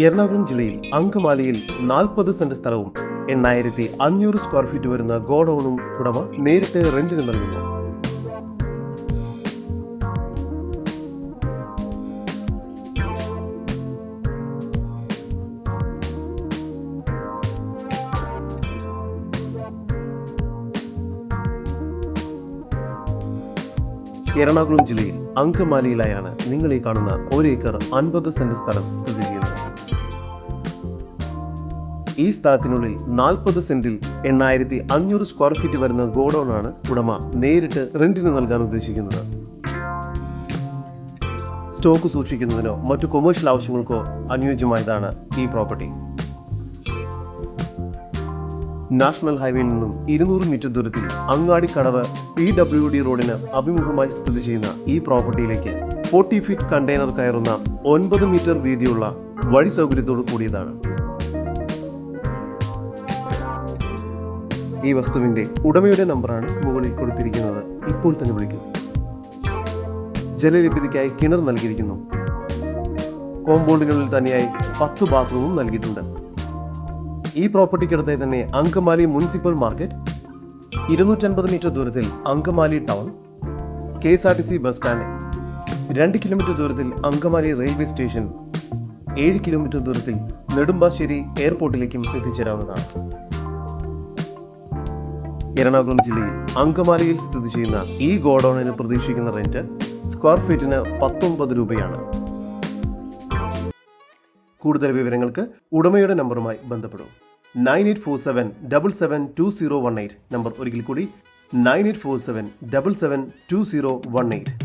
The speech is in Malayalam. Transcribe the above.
എറണാകുളം ജില്ലയിൽ അങ്കമാലിയിൽ നാൽപ്പത് സെന്റ് സ്ഥലവും എണ്ണായിരത്തി അഞ്ഞൂറ് സ്ക്വയർ ഫീറ്റ് വരുന്ന ഗോഡൌണും ഉടമ നേരിട്ട് റെന്റിന് നൽകുന്നു. എറണാകുളം ജില്ലയിൽ അങ്കമാലിയിലായാണ് നിങ്ങൾ ഈ കാണുന്ന ഒരു ഏക്കർ അൻപത് സെന്റ് സ്ഥലം സ്ഥിതി ചെയ്യുന്നത്. ഈ സ്ഥലത്തിനുള്ളിൽ നാൽപ്പത് സെന്റിൽ എണ്ണായിരത്തി അഞ്ഞൂറ് സ്ക്വയർ ഫീറ്റ് വരുന്ന ഗോഡൌൺ ആണ് ഉടമ നേരിട്ട് റെന്റിന് നൽകാൻ ഉദ്ദേശിക്കുന്നത്. സ്റ്റോക്ക് സൂക്ഷിക്കുന്നതിനോ മറ്റു കൊമേഴ്ഷ്യൽ ആവശ്യങ്ങൾക്കോ അനുയോജ്യമായതാണ് ഈ പ്രോപ്പർട്ടി നാഷണൽ ഹൈവേയിൽ നിന്നും ഇരുന്നൂറ് മീറ്റർ ദൂരത്തിൽ അങ്ങാടിക്കടവ് പി ഡബ്ല്യു ഡി റോഡിന് അഭിമുഖമായി സ്ഥിതി ചെയ്യുന്ന ഈ പ്രോപ്പർട്ടിയിലേക്ക് ഫോർട്ടി ഫീറ്റ് കണ്ടെയ്നർ കയറുന്ന ഒൻപത് മീറ്റർ വീതിയുള്ള വഴി സൗകര്യത്തോട് കൂടിയതാണ്. ഈ വസ്തുവിന്റെ ഉടമയുടെ നമ്പറാണ് മുകളിൽ കൊടുത്തിരിക്കുന്നത്. ഇപ്പോൾ തന്നെ വിളിക്കും. ജലലഭ്യതയ്ക്കായി കിണർ നൽകിയിരിക്കുന്നു. കോമ്പൗണ്ടിനുള്ളിൽ തന്നെയായി പത്ത് ബാത്റൂമും നൽകിയിട്ടുണ്ട്. ഈ പ്രോപ്പർട്ടിക്കടുത്തായി തന്നെ അങ്കമാലി മുനിസിപ്പൽ മാർക്കറ്റ് ഇരുന്നൂറ്റൻപത് മീറ്റർ ദൂരത്തിൽ Angamaly town K S R T C bus stand രണ്ട് കിലോമീറ്റർ ദൂരത്തിൽ അങ്കമാലി റെയിൽവേ സ്റ്റേഷൻ ഏഴ് കിലോമീറ്റർ ദൂരത്തിൽ നെടുമ്പാശ്ശേരി എയർപോർട്ടിലേക്കും എത്തിച്ചേരാവുന്നതാണ്. എറണാകുളം ജില്ലയിൽ അങ്കമാലിയിൽ സ്ഥിതി ചെയ്യുന്ന ഈ ഗോഡൌണിന് പ്രതീക്ഷിക്കുന്ന റെന്റ് സ്ക്വയർ ഫീറ്റിന് പത്തൊമ്പത് രൂപയാണ്. കൂടുതൽ വിവരങ്ങൾക്ക് ഉടമയുടെ നമ്പറുമായി ബന്ധപ്പെടും. Nine eight four seven double seven two zero one eight number ഒരിക്കൽ കൂടി nine eight four seven double seven two zero one eight.